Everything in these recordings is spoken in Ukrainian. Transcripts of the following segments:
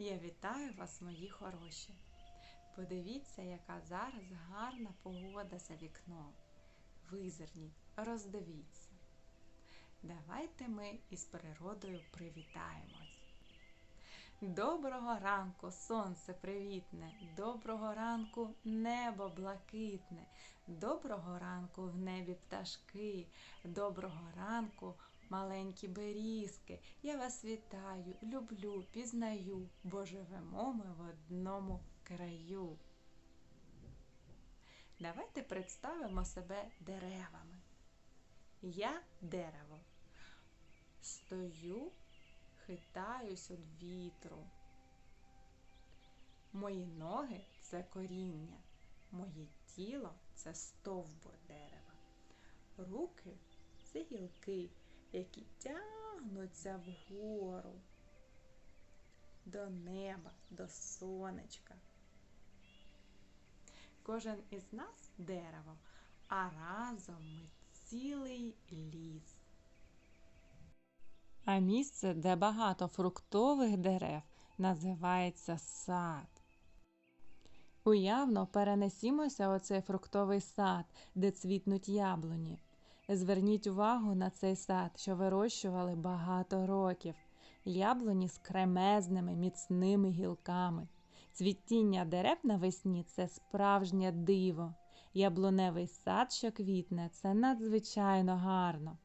Я вітаю вас, мої хороші. Подивіться, яка зараз гарна погода за вікном. Визирніть, роздивіться. Давайте ми із природою привітаємось. Доброго ранку, сонце привітне, доброго ранку небо блакитне, доброго ранку в небі пташки, доброго ранку маленькі берізки. Я вас вітаю, люблю, пізнаю, бо живемо ми в одному краю. Давайте представимо себе деревами. Я дерево. Стою, хитаюсь від вітру. Мої ноги це коріння, моє тіло це стовбур дерева. Руки це гілки, які тягнуться вгору до неба, до сонечка. Кожен із нас дерево, а разом ми цілий ліс. А місце, де багато фруктових дерев, називається сад. Уявно перенесімося у цей фруктовий сад, де цвітнуть яблуні. Зверніть увагу на цей сад, що вирощували багато років. Яблуні з кремезними міцними гілками. Цвітіння дерев навесні це справжнє диво. Яблуневий сад, що квітне, це надзвичайно гарно.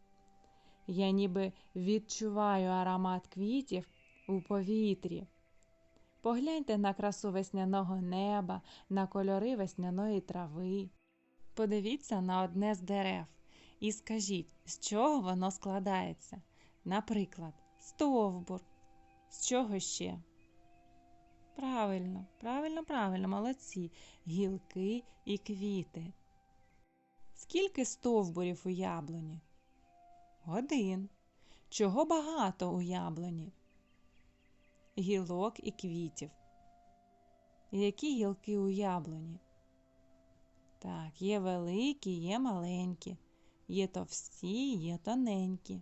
Я ніби відчуваю аромат квітів у повітрі. Погляньте на красу весняного неба, на кольори весняної трави. Подивіться на одне з дерев і скажіть, з чого воно складається. Наприклад, стовбур. З чого ще? Правильно, правильно, правильно, молодці. Гілки і квіти. Скільки стовбурів у яблуні? Один. Чого багато у яблуні? Гілок і квітів. Які гілки у яблуні? Так, є великі, є маленькі, є товсті, є тоненькі.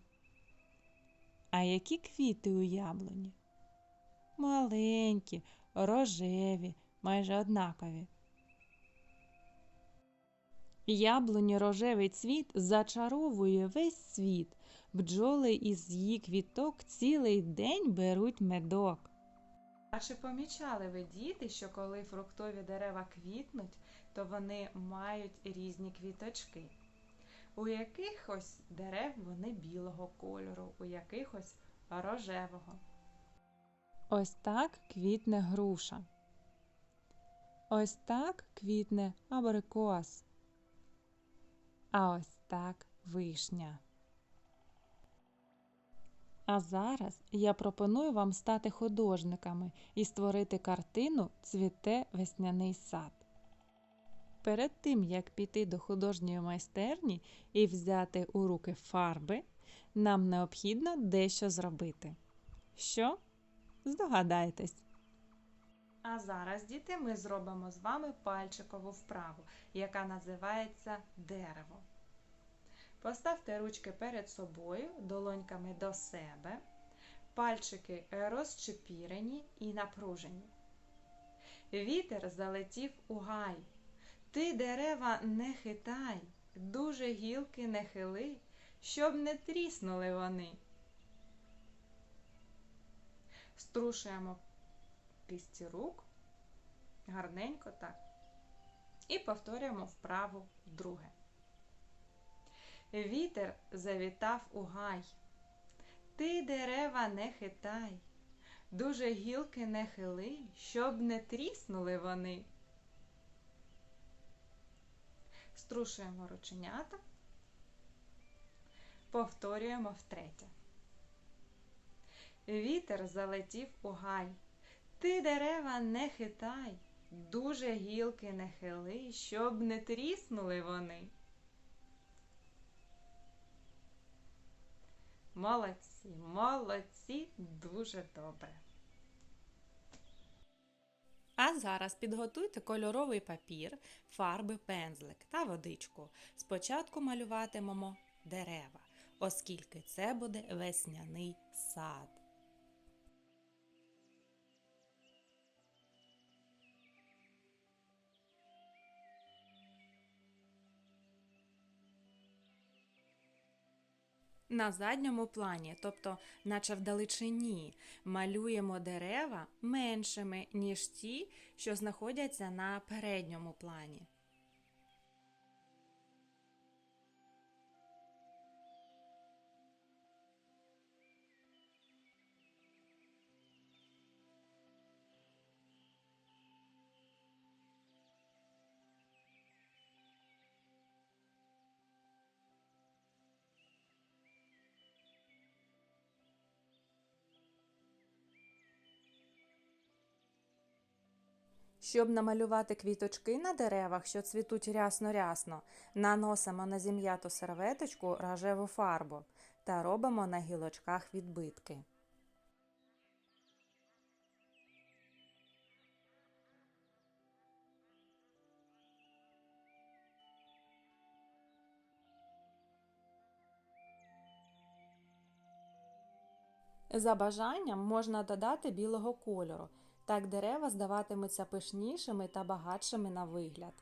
А які квіти у яблуні? Маленькі, рожеві, майже однакові. Яблуні рожевий цвіт зачаровує весь світ. Бджоли із її квіток цілий день беруть медок. А чи помічали ви діти, що коли фруктові дерева квітнуть, то вони мають різні квіточки? У якихось дерев вони білого кольору, у якихось рожевого. Ось так квітне груша. Ось так квітне абрикос. А ось так вишня. А зараз я пропоную вам стати художниками і створити картину Цвіте весняний сад. Перед тим, як піти до художньої майстерні і взяти у руки фарби, нам необхідно дещо зробити. Що? Здогадайтесь. А зараз, діти, ми зробимо з вами пальчикову вправу, яка називається дерево. Поставте ручки перед собою, долоньками до себе, пальчики розчепірені і напружені. Вітер залетів у гай. Ти дерева не хитай, дуже гілки не хили, щоб не тріснули вони. Струшуємо кисті рук, гарненько так. І повторюємо вправу друге. Вітер завітав у гай. Ти дерева не хитай, дуже гілки не хили, щоб не тріснули вони. Струшуємо рученята, повторюємо втретє. Вітер залетів у гай. Ти дерева не хитай, дуже гілки не хили, щоб не тріснули вони. Молодці, молодці, дуже добре. Зараз підготуйте кольоровий папір, фарби, пензлик та водичку. Спочатку малюватимемо дерева, оскільки це буде весняний сад. На задньому плані, тобто, наче вдалечині, малюємо дерева меншими, ніж ті, що знаходяться на передньому плані. Щоб намалювати квіточки на деревах, що цвітуть рясно-рясно, наносимо на зім'яту серветочку рожеву фарбу та робимо на гілочках відбитки. За бажанням можна додати білого кольору. Так дерева здаватимуться пишнішими та багатшими на вигляд.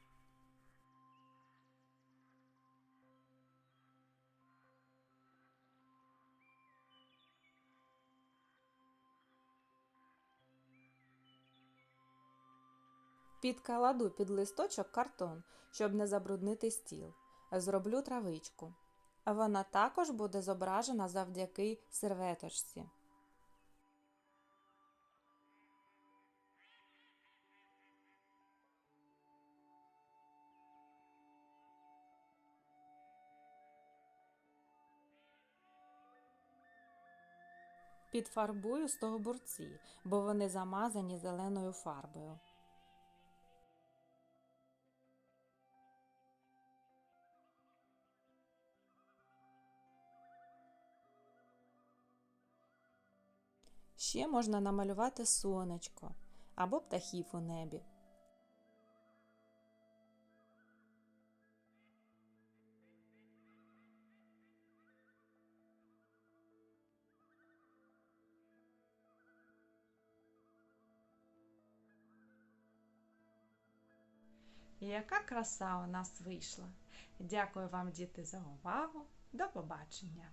Підкладу під листочок картон, щоб не забруднити стіл. Зроблю травичку. Вона також буде зображена завдяки серветочці. Підфарбую стовбурці, бо вони замазані зеленою фарбою. Ще можна намалювати сонечко або птахів у небі. Яка краса у нас вийшла! Дякую вам, діти, за увагу. До побачення!